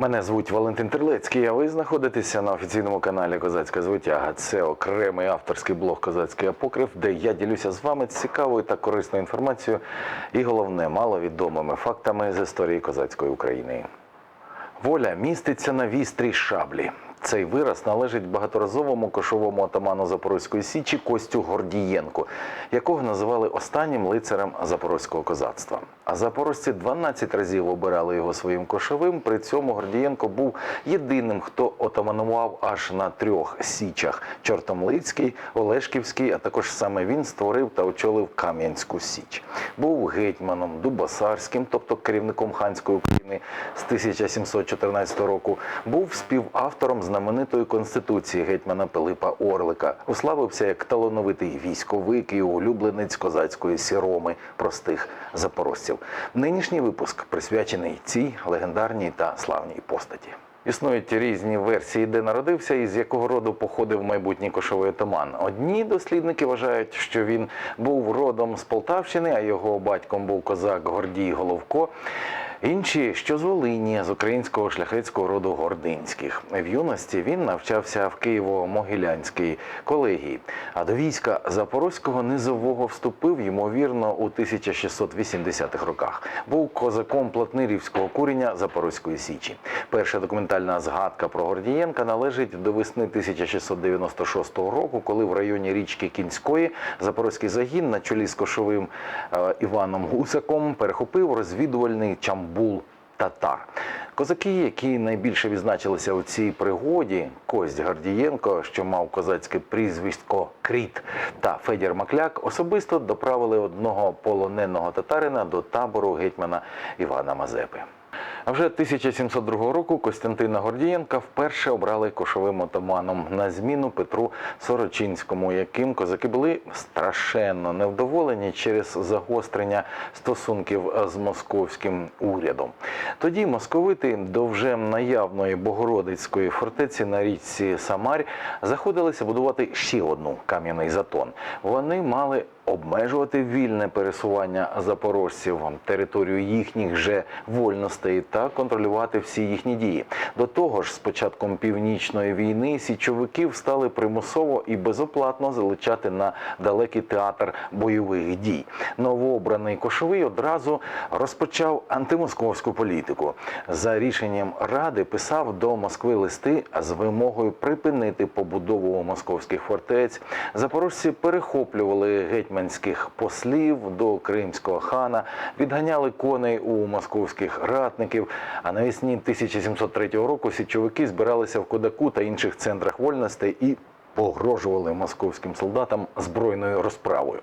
Мене звуть Валентин Терлецький. А ви знаходитеся на офіційному каналі Козацька звитяга. Це окремий авторський блог Козацький Апокрив, де я ділюся з вами цікавою та корисною інформацією і головне маловідомими фактами з історії козацької України. Воля міститься на вістрій шаблі. Цей вираз належить багаторазовому кошовому атаману Запорозької січі Костю Гордієнку, якого називали останнім лицарем запорозького козацтва. А запорожці 12 разів обирали його своїм кошовим. При цьому Гордієнко був єдиним, хто отаманував аж на трьох січах: Чортомлицький, Олешківський, а також саме він створив та очолив Кам'янську Січ. Був гетьманом Дубосарським, тобто керівником ханської України з 1714 року. Був співавтором знаменитої конституції гетьмана Пилипа Орлика. Уславився як талановитий військовик і улюбленець козацької сіроми простих запорожців. Нинішній випуск присвячений цій легендарній та славній постаті. Існують різні версії, де народився і з якого роду походив майбутній кошовий отаман. Одні дослідники вважають, що він був родом з Полтавщини, а його батьком був козак Гордій Головко. Інші, що з Волині, з українського шляхетського роду Гординських. В юності він навчався в Києво-Могилянській колегії, а до війська Запорозького низового вступив, ймовірно, у 1680-х роках. Був козаком Платнирівського курення Запорозької Січі. Перша документальна згадка про Гордієнка належить до весни 1696 року, коли в районі річки Кінської Запорозький загін на чолі з кошовим е, Іваном Гусаком перехопив розвідувальний чамбул татар. Козаки, які найбільше відзначилися у цій пригоді, Кость Гордієнко, що мав козацьке прізвисько Кріт, та Федір Макляк, особисто доправили одного полоненого татарина до табору гетьмана Івана Мазепи. А вже 1702 року Костянтина Гордієнка вперше обрали кошовим отаманом на зміну Петру Сорочинському, яким козаки були страшенно невдоволені через загострення стосунків з московським урядом. Тоді московити до вже наявної Богородицької фортеці на річці Самарь заходилися будувати ще одну кам'яний затон. Вони мали обмежувати вільне пересування запорожців, територію їхніх же вольностей та контролювати всі їхні дії. До того ж, з початком північної війни січовиків стали примусово і безоплатно залучати на далекий театр бойових дій. Новообраний кошовий одразу розпочав антимосковську політику. За рішенням ради писав до Москви листи з вимогою припинити побудову московських фортець. Запорожці перехоплювали гетьманських послів до кримського хана, відганяли коней у московських ратників. А навесні 1703 року січовики збиралися в Кодаку та інших центрах вольностей і погрожували московським солдатам збройною розправою.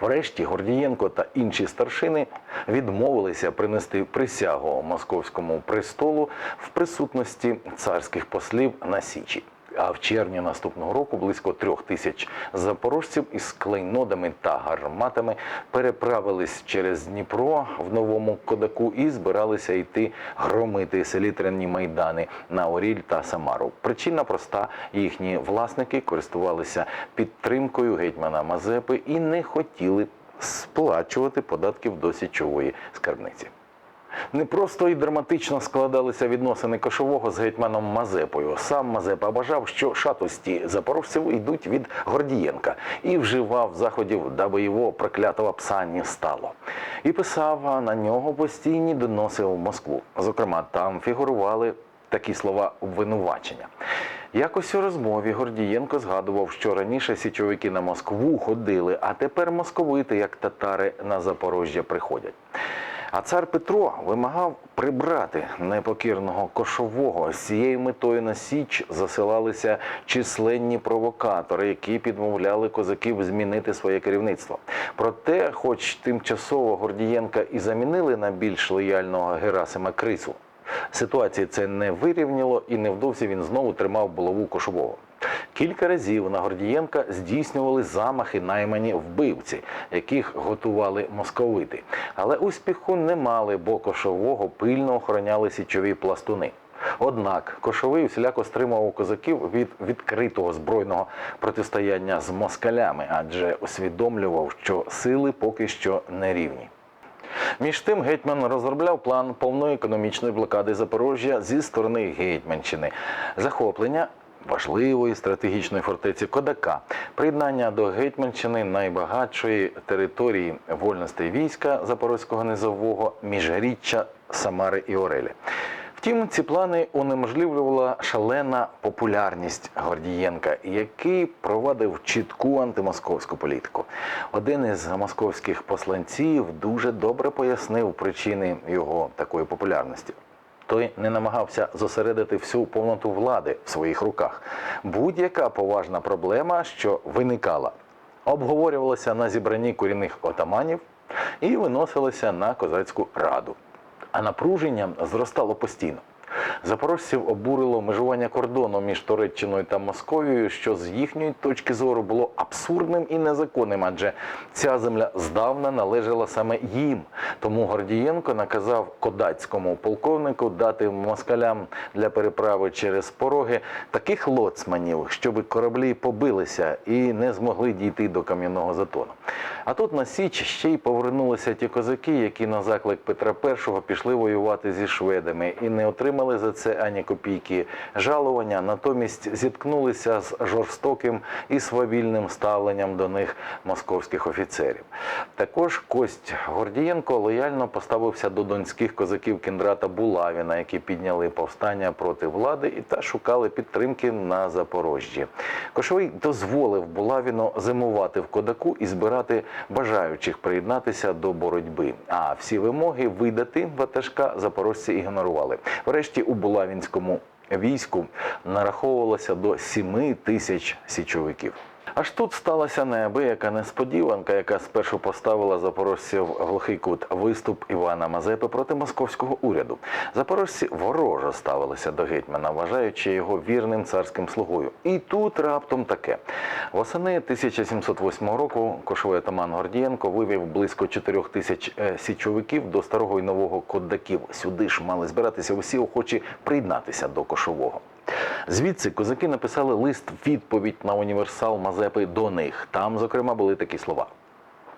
Врешті Гордієнко та інші старшини відмовилися принести присягу московському престолу в присутності царських послів на Січі. А в червні наступного року близько трьох тисяч запорожців із клейнодами та гарматами переправились через Дніпро в новому Кодаку і збиралися йти громити селітряні майдани на Оріль та Самару. Причина проста: їхні власники користувалися підтримкою гетьмана Мазепи і не хотіли сплачувати податків до січової скарбниці. Не просто і драматично складалися відносини кошового з гетьманом Мазепою. Сам Мазепа бажав, що шатості запорожців йдуть від Гордієнка і вживав заходів, даби його проклятого пса не стало. І писав на нього постійні доноси в Москву. Зокрема, там фігурували такі слова обвинувачення. Якось у розмові Гордієнко згадував, що раніше січовики на Москву ходили, а тепер московити, як татари, на Запорожжя приходять. А цар Петро вимагав прибрати непокірного кошового. З цією метою на Січ засилалися численні провокатори, які підмовляли козаків змінити своє керівництво. Проте, хоч тимчасово Гордієнка і замінили на більш лояльного Герасима Крису, ситуації це не вирівняло, і невдовзі він знову тримав булаву кошового. Кілька разів на Гордієнка здійснювали замахи наймані вбивці, яких готували московити. Але успіху не мали, бо кошового пильно охороняли січові пластуни. Однак кошовий усіляко стримував козаків від відкритого збройного протистояння з москалями, адже усвідомлював, що сили поки що не рівні. Між тим гетьман розробляв план повної економічної блокади Запоріжжя зі сторони Гетьманщини, захоплення важливої стратегічної фортеці Кодака, приєднання до Гетьманщини найбагатшої території вольностей війська Запорозького низового міжріччя Самари і Орелі. Втім, ці плани унеможливлювала шалена популярність Гордієнка, який провадив чітку антимосковську політику. Один із московських посланців дуже добре пояснив причини його такої популярності. Той не намагався зосередити всю повноту влади в своїх руках. Будь-яка поважна проблема, що виникала, обговорювалася на зібранні корінних отаманів і виносилася на козацьку раду а напруження зростало постійно. Запорожців обурило межування кордону між Туреччиною та Московією, що з їхньої точки зору було абсурдним і незаконним, адже ця земля здавна належала саме їм. Тому Гордієнко наказав кодацькому полковнику дати москалям для переправи через пороги таких лоцманів, щоб кораблі побилися і не змогли дійти до кам'яного затону. А тут на Січ ще й повернулися ті козаки, які на заклик Петра І пішли воювати зі шведами і не отримали за це ані копійки жалування, натомість зіткнулися з жорстоким і свавільним ставленням до них московських офіцерів. Також Кость Гордієнко лояльно поставився до донських козаків Кіндрата Булавіна, які підняли повстання проти влади і та шукали підтримки на Запорожжі. Кошовий дозволив Булавіну зимувати в Кодаку і збирати бажаючих приєднатися до боротьби. А всі вимоги видати ватажка запорожці ігнорували. Врешті у Булавінському війську нараховувалося до 7 тисяч січовиків. Аж тут сталася неабияка несподіванка, яка спершу поставила запорожців в глухий кут виступ Івана Мазепи проти московського уряду. Запорожці вороже ставилися до гетьмана, вважаючи його вірним царським слугою. І тут раптом таке. Восени 1708 року кошовий атаман Гордієнко вивів близько 4 тисяч е, січовиків до старого і нового кодаків. Сюди ж мали збиратися усі охочі приєднатися до кошового. Звідси козаки написали лист відповідь на універсал Мазепи до них. Там, зокрема, були такі слова.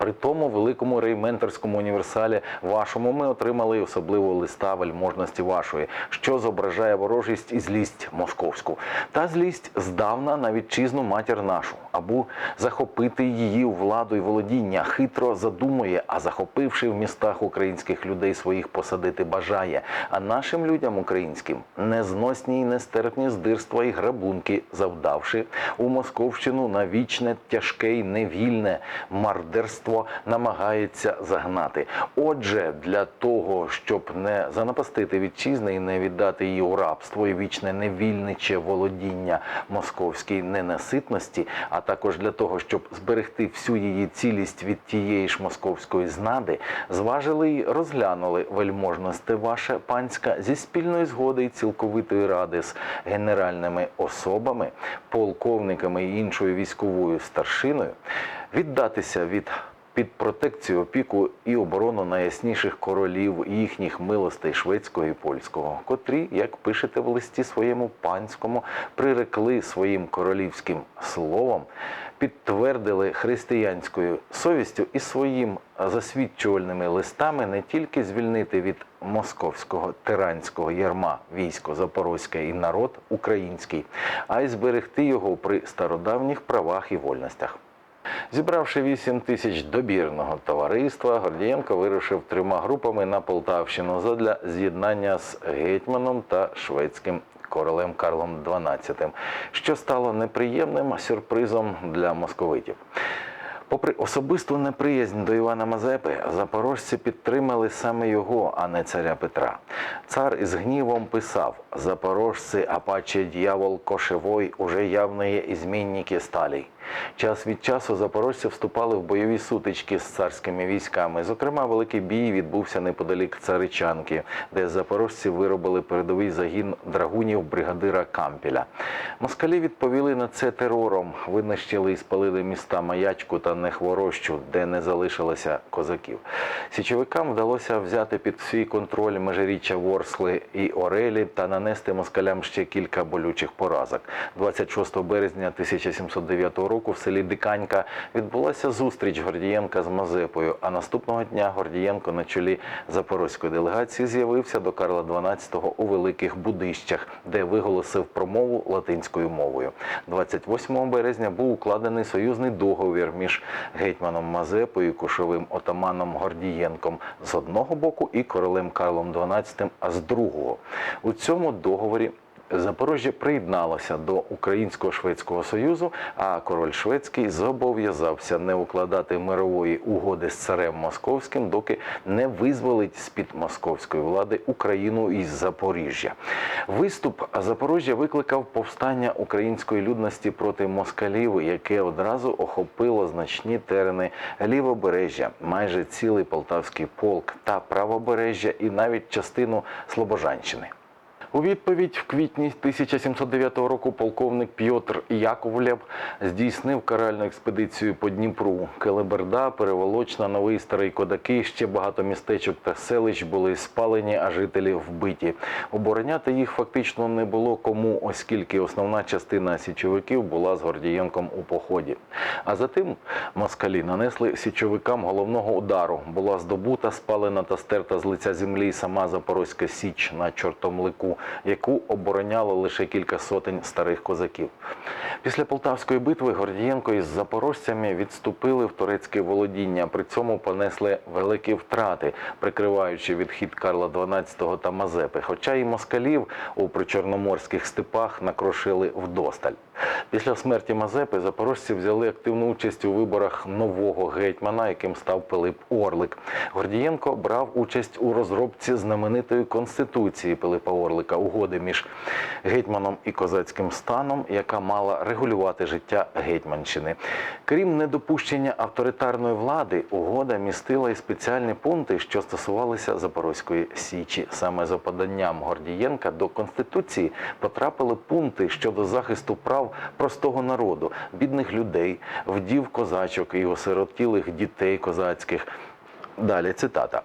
При тому великому рейментерському універсалі вашому ми отримали особливу листа вельможності вашої, що зображає ворожість і злість московську. Та злість здавна на вітчизну матір нашу, або захопити її владу і володіння хитро задумує, а захопивши в містах українських людей своїх посадити бажає. А нашим людям українським незносні й нестерпні здирства і грабунки, завдавши у Московщину на вічне тяжке й невільне мардерство намагається загнати. Отже, для того, щоб не занапастити вітчизни і не віддати її у рабство і вічне невільниче володіння московській ненаситності, а також для того, щоб зберегти всю її цілість від тієї ж московської знади, зважили й розглянули вельможності ваше панська зі спільної згоди і цілковитої ради з генеральними особами, полковниками і іншою військовою старшиною, віддатися від під протекцію, опіку і оборону найясніших королів їхніх милостей шведського і польського, котрі, як пишете в листі своєму панському, прирекли своїм королівським словом, підтвердили християнською совістю і своїм засвідчувальними листами не тільки звільнити від московського тиранського ярма військо Запорозьке і народ український, а й зберегти його при стародавніх правах і вольностях. Зібравши 8 тисяч добірного товариства, Гордієнко вирушив трьома групами на Полтавщину задля з'єднання з гетьманом та шведським королем Карлом XII, що стало неприємним сюрпризом для московитів. Попри особисту неприязнь до Івана Мазепи, запорожці підтримали саме його, а не царя Петра. Цар із гнівом писав: Запорожці, апаче дьявол кошевой, уже явные изменники стали. Час від часу запорожці вступали в бойові сутички з царськими військами. Зокрема, великий бій відбувся неподалік Царичанки, де запорожці виробили передовий загін драгунів бригадира Кампіля. Москалі відповіли на це терором, винищили і спалили міста Маячку та не хворощу, де не залишилося козаків. Січовикам вдалося взяти під свій контроль межиріччя Ворсли і Орелі та нанести москалям ще кілька болючих поразок. 26 березня 1709 року в селі Диканька відбулася зустріч Гордієнка з Мазепою. А наступного дня Гордієнко на чолі запорозької делегації з'явився до Карла XII у Великих Будищах, де виголосив промову латинською мовою. 28 березня був укладений союзний договір між гетьманом Мазепою і кошовим отаманом Гордієнком з одного боку і королем Карлом XII, а з другого. У цьому договорі Запоріжжя приєдналося до Українсько-Шведського Союзу, а король шведський зобов'язався не укладати мирової угоди з царем московським, доки не визволить з-під московської влади Україну із Запоріжжя. Виступ Запоріжжя викликав повстання української людності проти москалів, яке одразу охопило значні терени лівобережжя, майже цілий полтавський полк та правобережжя, і навіть частину Слобожанщини. У відповідь в квітні 1709 року полковник Пьотр Яковлєв здійснив каральну експедицію по Дніпру. Келеберда, Переволочна, Новий Старий Кодаки, ще багато містечок та селищ були спалені, а жителі вбиті. Обороняти їх фактично не було кому, оскільки основна частина січовиків була з Гордієнком у поході. А затим москалі нанесли січовикам головного удару. Була здобута, спалена та стерта з лиця землі сама Запорозька Січ на Чортомлику, яку обороняло лише кілька сотень старих козаків. Після Полтавської битви Гордієнко із запорожцями відступили в турецьке володіння. При цьому понесли великі втрати, прикриваючи відхід Карла XII та Мазепи. Хоча і москалів у причорноморських степах накрошили вдосталь. Після смерті Мазепи запорожці взяли активну участь у виборах нового гетьмана, яким став Пилип Орлик. Гордієнко брав участь у розробці знаменитої конституції Пилипа Орлика, угоди між гетьманом і козацьким станом, яка мала регулювати життя гетьманщини. Крім недопущення авторитарної влади, угода містила і спеціальні пункти, що стосувалися Запорозької січі. Саме за поданням Гордієнка до конституції потрапили пункти щодо захисту прав простого народу, бідних людей, вдів козачок і осиротілих дітей козацьких. Далі цитата.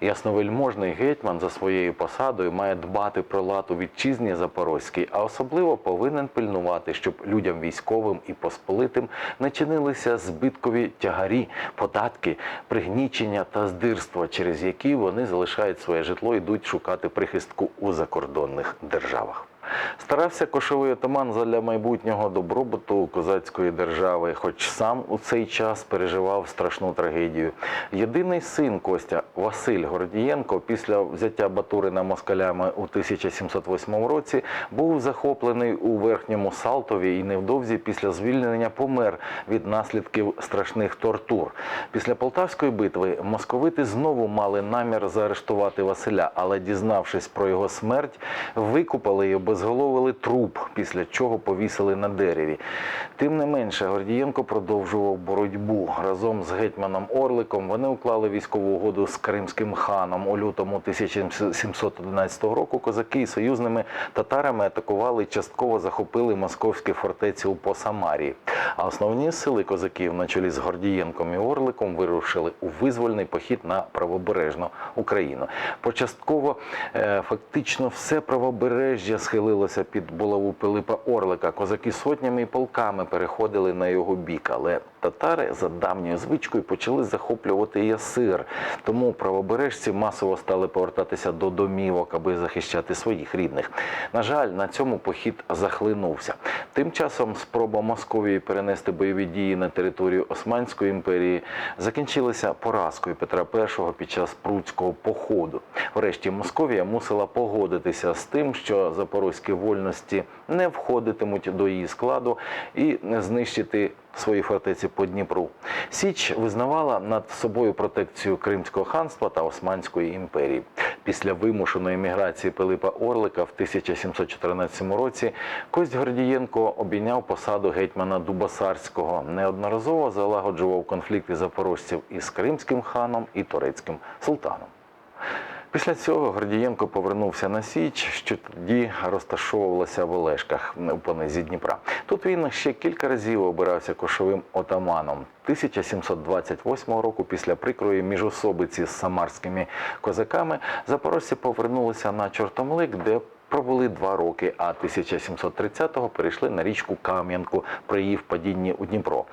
Ясновельможний гетьман за своєю посадою має дбати про лад у вітчизні Запорозькій, а особливо повинен пильнувати, щоб людям військовим і посполитим не чинилися збиткові тягарі, податки, пригнічення та здирства, через які вони залишають своє житло і йдуть шукати прихистку у закордонних державах. Старався кошовий отаман задля майбутнього добробуту козацької держави, хоч сам у цей час переживав страшну трагедію. Єдиний син Костя Василь Гордієнко після взяття Батурина москалями у 1708 році був захоплений у верхньому Салтові і невдовзі після звільнення помер від наслідків страшних тортур. Після Полтавської битви московити знову мали намір заарештувати Василя, але дізнавшись про його смерть, викупали і обезголовили труп, після чого повісили на дереві. Тим не менше, Гордієнко продовжував боротьбу. Разом з гетьманом Орликом вони уклали військову угоду з Кримським ханом. У лютому 1711 року козаки і союзними татарами атакували і частково захопили московські фортеці у Посамарії. А основні сили козаків на чолі з Гордієнком і Орликом вирушили у визвольний похід на правобережну Україну. Почастково е, фактично все правобережжя схилилося під булаву Пилипа Орлика. Козаки сотнями і полками переходили на його бік, але татари за давньою звичкою почали захоплювати ясир. Тому правобережці масово стали повертатися до домівок, аби захищати своїх рідних. На жаль, на цьому похід захлинувся. Тим часом спроба Московії перенести бойові дії на територію Османської імперії закінчилася поразкою Петра І під час Пруцького походу. Врешті Московія мусила погодитися з тим, що запорозькі вольності не входитимуть до її складу і знищити свої фортеці по Дніпру. Січ визнавала над собою протекцію Кримського ханства та Османської імперії. Після вимушеної міграції Пилипа Орлика в 1714 році Кость Гордієнко обійняв посаду гетьмана Дубасарського, неодноразово залагоджував конфлікти запорожців із Кримським ханом і турецьким султаном. Після цього Гордієнко повернувся на Січ, що тоді розташовувалася в Олешках у понизі Дніпра. Тут він ще кілька разів обирався кошовим отаманом. 1728 року, після прикрої міжособиці з самарськими козаками, запорожці повернулися на Чортомлик, де Пробули два роки, а 1730-го перейшли на річку Кам'янку при її впадінні у Дніпро.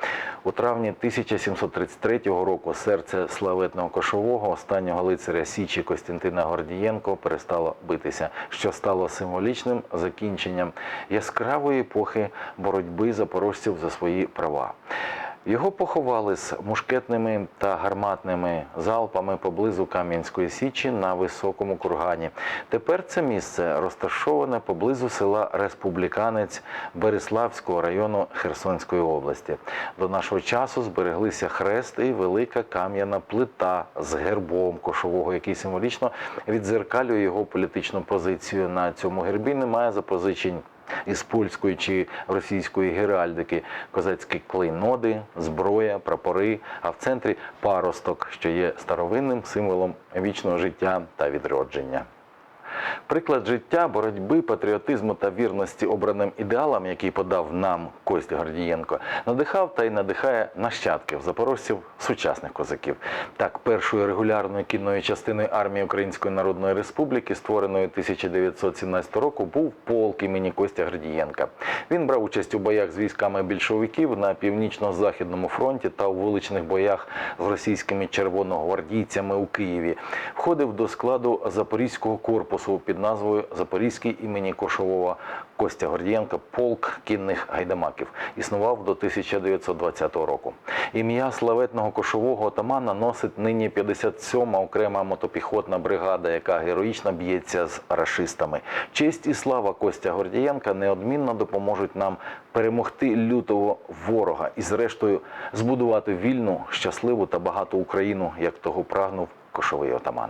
У травні 1733 року серце славетного кошового останнього лицаря Січі Костянтина Гордієнко перестало битися, що стало символічним закінченням яскравої епохи боротьби запорожців за свої права. Його поховали з мушкетними та гарматними залпами поблизу Кам'янської Січі на високому кургані. Тепер це місце розташоване поблизу села Республіканець Береславського району Херсонської області. До нашого часу збереглися хрест і велика кам'яна плита з гербом кошового, який символічно відзеркалює його політичну позицію. На цьому гербі немає запозичень із польської чи російської геральдики, козацькі клейноди, зброя, прапори, а в центрі паросток, що є старовинним символом вічного життя та відродження. Приклад життя, боротьби, патріотизму та вірності обраним ідеалам, який подав нам Костя Гордієнко, надихав та й надихає нащадків запорожців сучасних козаків. Так, першою регулярною кінною частиною армії Української Народної Республіки, створеної 1917 року, був полк імені Костя Гордієнка. Він брав участь у боях з військами більшовиків на північно-західному фронті та у вуличних боях з російськими червоногвардійцями у Києві. Входив до складу Запорізького корпусу під назвою Запорізький імені Кошового Костя Гордієнка полк кінних гайдамаків. Існував до 1920 року. Ім'я славетного кошового отамана носить нині 57-ма окрема мотопіхотна бригада, яка героїчно б'ється з рашистами. Честь і слава Костя Гордієнка неодмінно допоможуть нам перемогти лютого ворога і, зрештою, збудувати вільну, щасливу та багату Україну, як того прагнув кошовий отаман.